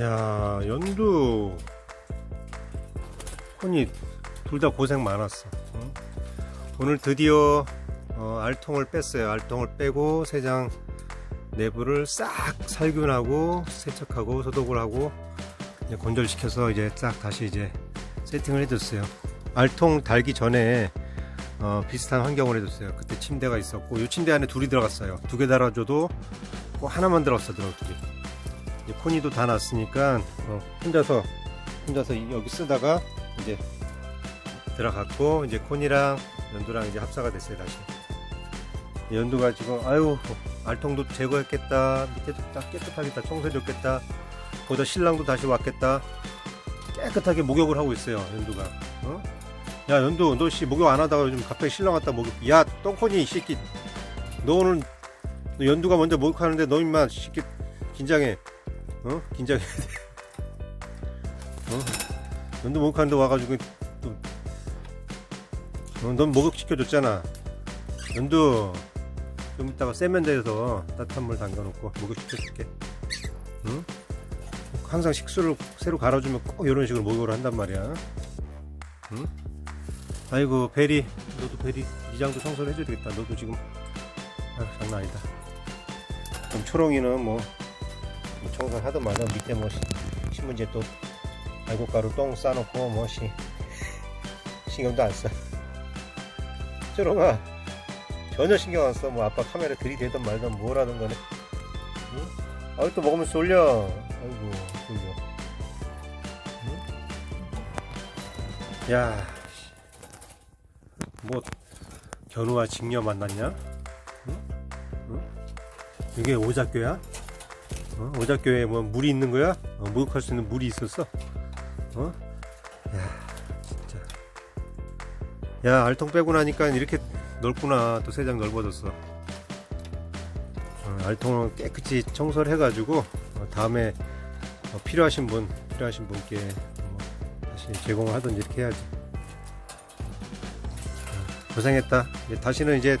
야 연두. 혼이 둘 다 고생 많았어. 응? 오늘 드디어 어, 알통을 뺐어요. 알통을 빼고 세장 내부를 싹 살균하고 세척하고 소독을 하고 이제 건절시켜서 이제 싹 다시 이제 세팅을 해줬어요. 알통 달기 전에 어, 비슷한 환경을 해줬어요. 그때 침대가 있었고 이 침대 안에 둘이 들어갔어요. 두 개 달아줘도 꼭 하나만 들어갔어더라고 둘이 이제 코니도 다 났으니까 어, 혼자서 혼자서 이- 여기 쓰다가 이제 들어갔고 이제 코니랑 연두랑 이제 합사가 됐어요 다시. 연두가 지금 아유 알통도 제거했겠다. 밑에도 딱 깨끗하게 다 청소해줬겠다. 보다 신랑도 다시 왔겠다. 깨끗하게 목욕을 하고 있어요 연두가. 어? 야 연두 너 씨 목욕 안 하다가 요즘 갑자기 신랑 왔다 목욕. 야 똥코니 이 새끼. 너 오늘 너 연두가 먼저 목욕하는데 너 임마 새끼 긴장해 어? 긴장해 어? 연두 목욕하는데 와가지고 또. 어, 넌 목욕 시켜줬잖아. 연두 좀 이따가 세면대에서 따뜻한 물 담가놓고 목욕 시켜줄게. 응? 항상 식수를 새로 갈아주면 꼭 이런 식으로 목욕을 한단 말이야. 응? 아이고 베리. 너도 베리. 이장도 청소를 해줘야 되겠다. 너도 지금. 아 장난 아니다. 그럼 초롱이는 뭐, 뭐 청소를 하든 말든 밑에 뭐 시- 신문지에 또 알곡가루 똥 싸놓고 뭐 시, 신경도 안써 초롱아 전혀 신경 안 써. 뭐 아빠 카메라 들이대든 말든 뭘 하는 거네. 응? 아이 또 먹으면서 졸려. 아이고 졸려. 응? 야, 씨. 뭐 견우와 직녀 만났냐? 응? 응? 이게 오작교야? 어? 오작교에 뭐 물이 있는 거야? 어, 목욕할 수 있는 물이 있었어? 어? 야, 진짜. 야, 알통 빼고 나니까 이렇게 넓구나 또 세장 넓어졌어 어, 알통을 깨끗이 청소를 해가지고 어, 다음에 어, 필요하신 분 필요하신 분께 뭐 다시 제공을 하든지 이렇게 해야지 어, 고생했다 이제 다시는 이제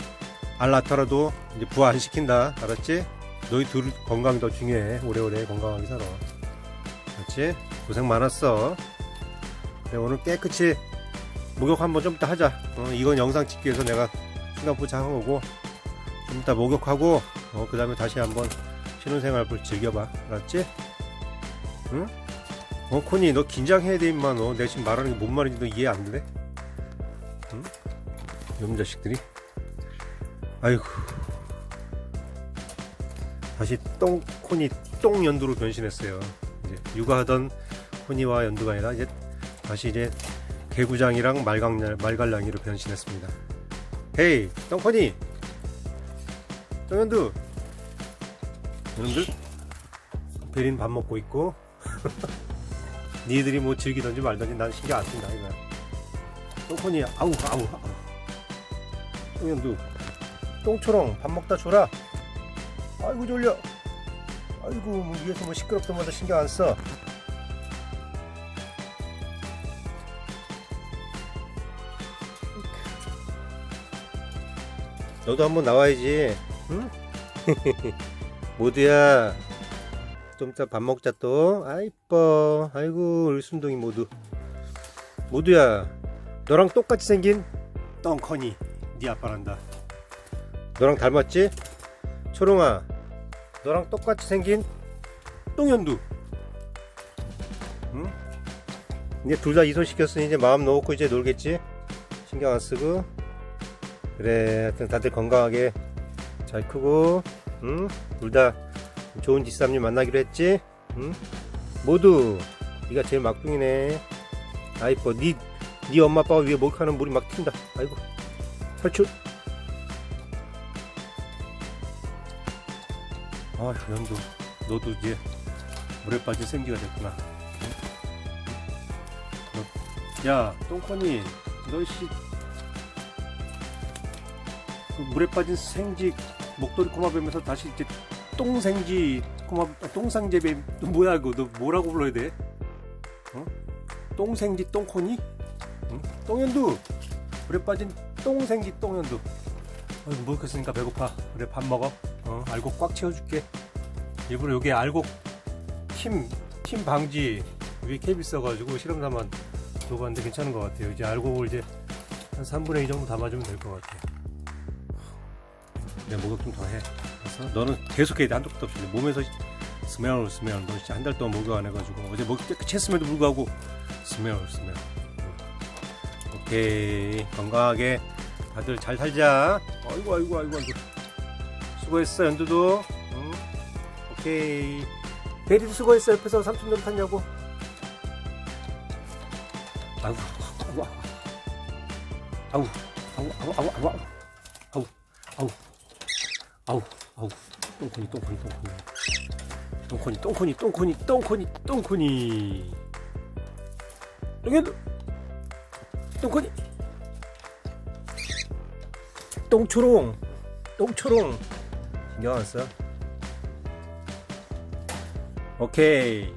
알 낳더라도 이제 부화 안 시킨다 알았지? 너희 둘 건강이 더 중요해 오래오래 건강하게 살아 알았지? 고생 많았어 그래, 오늘 깨끗이 목욕 한번 좀 이따 하자. 어, 이건 영상 찍기 위해서 내가 싱가포르 장한 거고 좀 이따 목욕하고 어, 그 다음에 다시 한번 신혼생활을 즐겨봐. 알았지? 응? 어 코니 너 긴장해야 돼 임마 너 내가 지금 말하는 게 뭔 말인지 너 이해 안 돼? 응? 이놈 자식들이 아이고 다시 똥 코니 똥 연두로 변신했어요. 이제 육아하던 코니와 연두가 아니라 이제 다시 이제 개구장이랑 말갈량, 말갈량이로 변신했습니다. 헤이, 똥코니! 똥현두! 여러분들, 베린 밥 먹고 있고, 니들이 뭐 즐기던지 말던지 난 신경 안 쓴다, 이거. 똥코니, 아우, 아우, 아우. 똥현두, 똥초롱, 밥 먹다 줘라. 아이고, 졸려. 아이고, 뭐 위에서 뭐 시끄럽던 마다 신경 안 써. 너도 한번 나와야지. 응? 모두야. 좀 이따 밥 먹자 또. 아 이뻐. 아이고 우리 순둥이 모두. 모두야. 너랑 똑같이 생긴 똥커니. 네 아빠란다. 너랑 닮았지? 초롱아. 너랑 똑같이 생긴 똥연두. 응? 이제 둘 다 이소시켰으니 이제 마음 놓고 이제 놀겠지? 신경 안 쓰고. 그래 하여튼 다들 건강하게 잘 크고 응? 둘 다 좋은 지쌈님 만나기로 했지 응? 모두 네가 제일 막둥이네 아이뻐 네, 네 엄마 아빠가 위에 목욕하는 물이 막 튄다 아이고 탈출 아 연두 너도 이제 물에 빠진 생쥐가 됐구나 응? 너- 야 똥커니 너씨 그 물에 빠진 생쥐 목도리 꼬마 뱀에서 다시 이제 똥생쥐 꼬마 아, 똥상제뱀 또 뭐야 이거 너 뭐라고 불러야 돼? 어? 똥생쥐 똥코니? 응? 똥연두 물에 빠진 똥생쥐 똥연두 어이 목욕했으니까 배고파 그래 밥 먹어 어 알곡 꽉 채워줄게 일부러 여기 알곡 팀, 팀침 방지 위에 캡이 있어가지고 실험사만 줘봤는데 괜찮은 것 같아요. 이제 알곡을 이제 한 3분의 2 정도 담아주면 될 것 같아요. 내 목욕 좀 더 해. 그래서 너는 계속해야 돼. 한도 끝도 없이. 몸에서 스멜 스멜. 너 진짜 한 달 동안 목욕 안 해가지고 어제 목욕 깨끗이 했음에도 불구하고 스멜 스멜. 오케이 건강하게 다들 잘 살자. 아이고 아이고 아이고 아이고. 수고했어 연두도. 응? 오케이. 베리도 수고했어 옆에서 삼촌 좀 탔냐고. 아이고 아이고 아우 아우 아우 아우 아우 아우 아우 아우 아우 똥코니 똥코니 똥코니 똥코니 똥코니 똥코니 똥코니 똥코니 똥해도 똥코니 똥초롱 똥초롱 신경 안 써? 오케이